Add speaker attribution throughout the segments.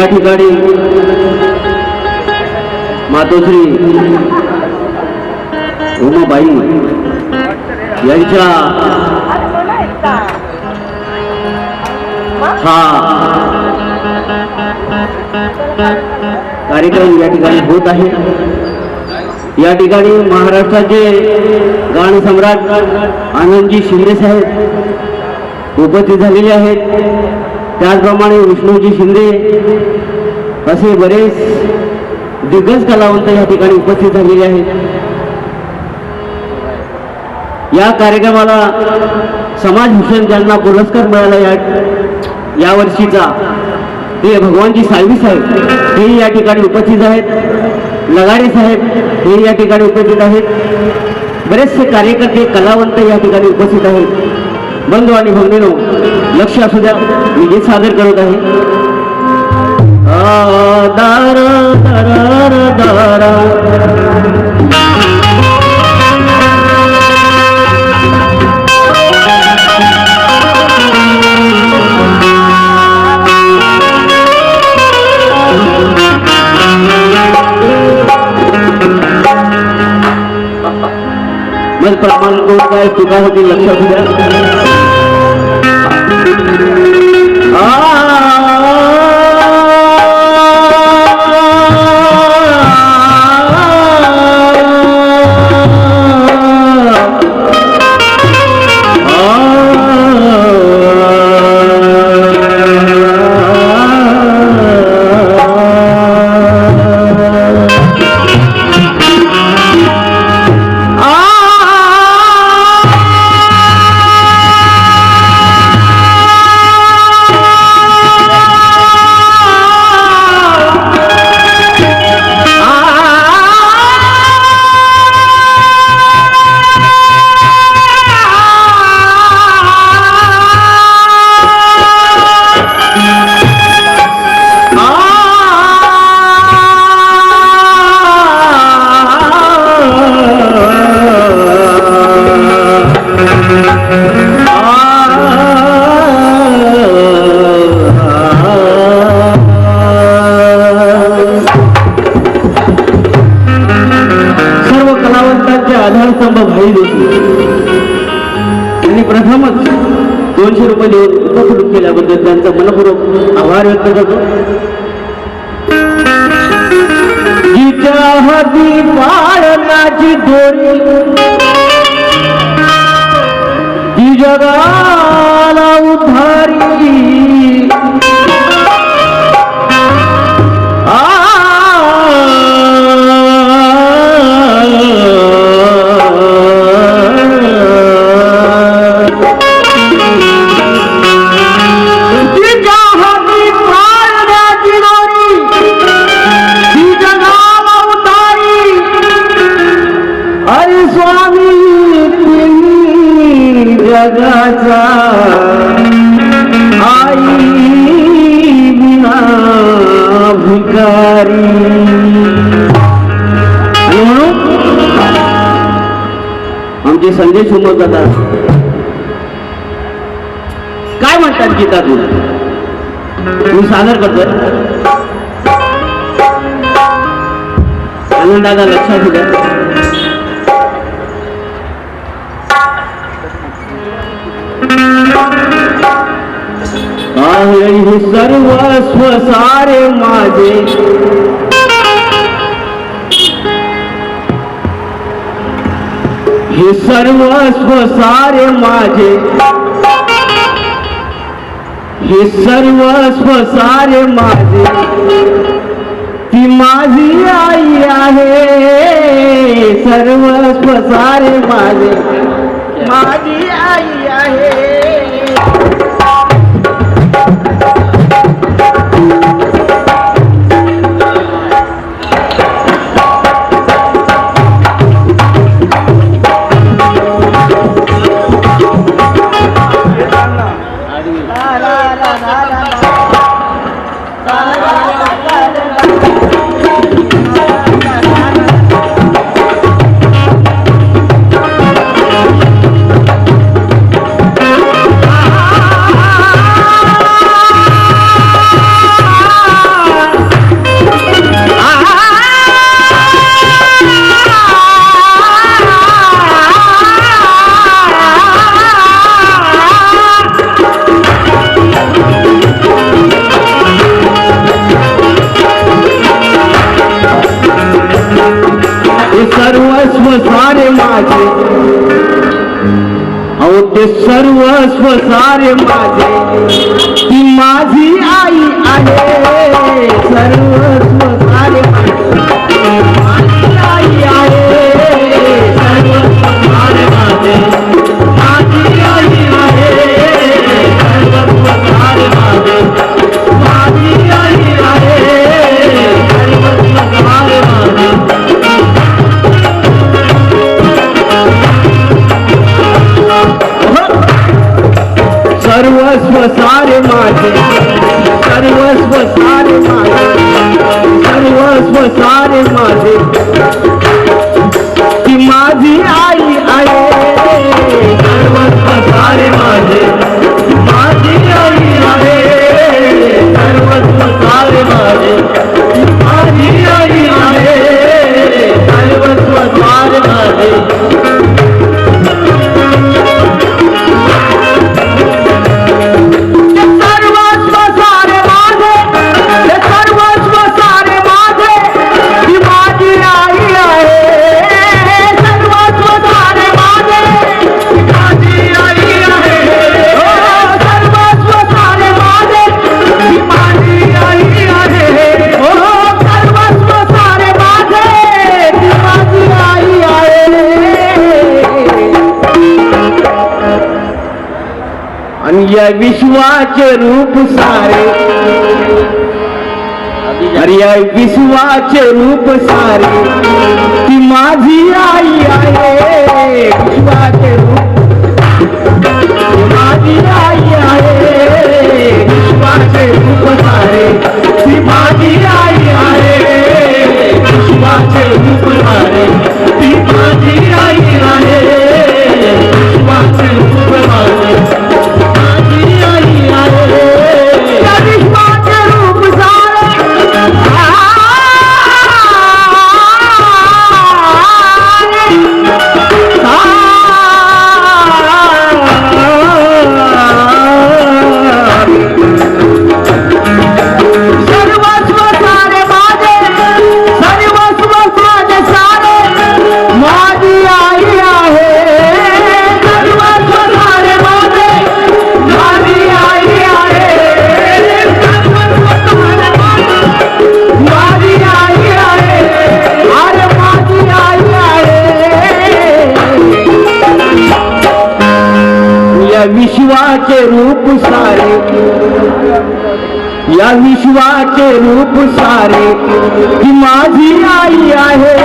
Speaker 1: या ठिकाणी मातोश्री उमाबाई यांच्या हा कार्यक्रम या ठिकाणी होत आहे. या ठिकाणी महाराष्ट्राचे गाणसम्राट आनंदजी शिंदे साहेब उपस्थित झालेले आहेत. त्याचप्रमाणे विष्णूजी शिंदे असे बरेच दिग्गज कलावंत या ठिकाणी उपस्थित झालेले आहेत. या कार्यक्रमाला समाज भूषण ज्यांना पुरस्कार मिळाला या यावर्षीचा ते भगवानजी साळवी साहेब हे या ठिकाणी उपस्थित आहेत. लगाडे साहेब हे या ठिकाणी उपस्थित आहेत. बरेचसे कार्यकर्ते कलावंत या ठिकाणी उपस्थित आहेत. बंधू आणि भगिनीनो लक्ष असू द्या. मी गीत सादर करत आहे. मग प्रमाण कोण काय होती लक्ष असू द्या. आधारस्तंभ भाई देशमुख त्यांनी प्रथमच दोनशे रुपये देऊन उपकृत केल्याबद्दल त्यांचा मनपूर्वक आभार व्यक्त करतो. जिच्या हाती पाळण्याची दोरी ती जगाला उधारी. सादर करतोय हे सर्वस्व सारे हे सर्वस्व सारे माझे। हे सर्वस्व सारे माझे. ती माझी आई आहे. सर्वस्व सारे माझे. माझी आई आहे. द्वारे माझे ती माझी आई आहे. सर्वस्व सारे माझे. माझे माझे सर्वस्व सारे माझे सर्वस्व सारे माझे या विश्वाचे रूप सारे. अरे विश्वाचे रूप सारे. ती माझी आई आहे. विश्वाचे रूप सारे ही माझी आई आहे.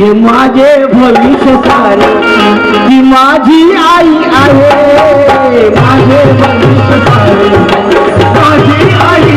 Speaker 1: हे माझे भविष्य सारे ती माझी आई आहे. माझे भविष्य सारे माझी आई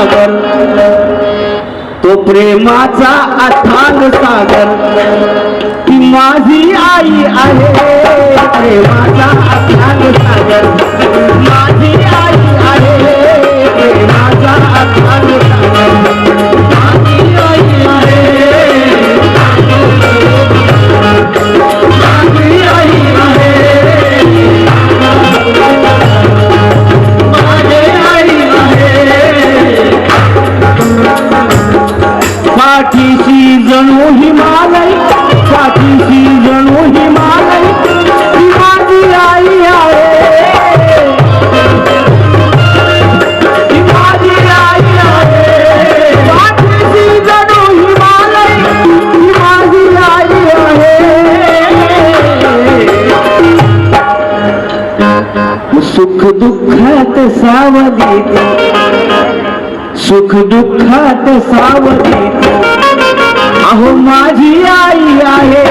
Speaker 1: सागर. तो प्रेमाचा अथांग सागर. ती माझी आई आहे. प्रेमाचा अथांग सागर. माझी आई आहे. प्रेमाचा अथांग सीजनो हिमालय साथी सीजनो हिमालय आए आए हिमालय आई आए सुख दुखात सावधी सुख दुखात सावधी अहो माझी आई आहे.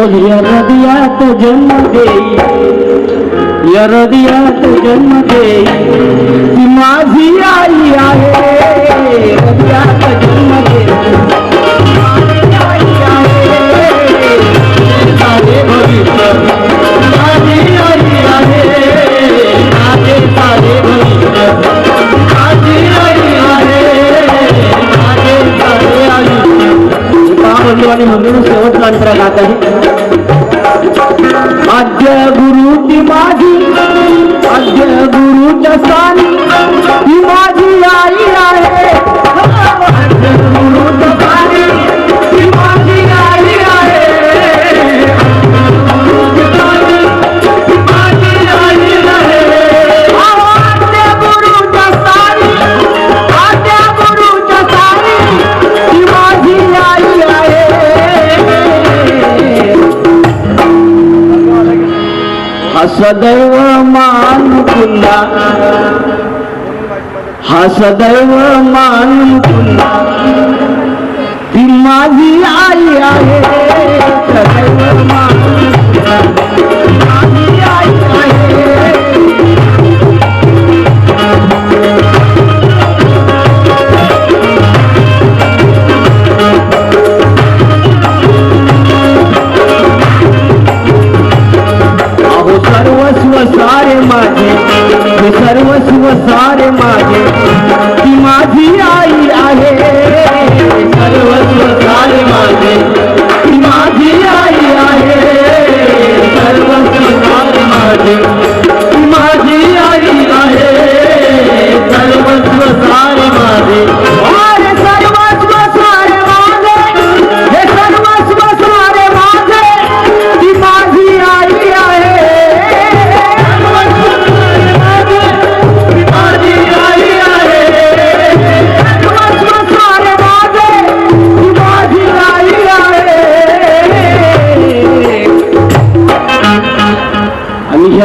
Speaker 1: मुझ यरदिया तो जन्म दे यरदिया तो जन्म दे माझी आई आए रदिया तो जन्म दे सारे भविष्य। माझी आई आद्य गुरु माझी आद्य गुरुच्या स्थानी हा सदैव मान तुला हा सदैव मान तुला ती माझी आई आहे सदैव मान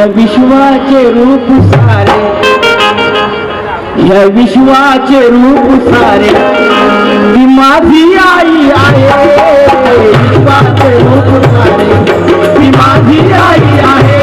Speaker 1: विश्वाचे रूप सारे. या विश्वाचे रूप सारे. ती माझी आई आहे. विश्वाचे रूप सारे. ती माझी आई आहे.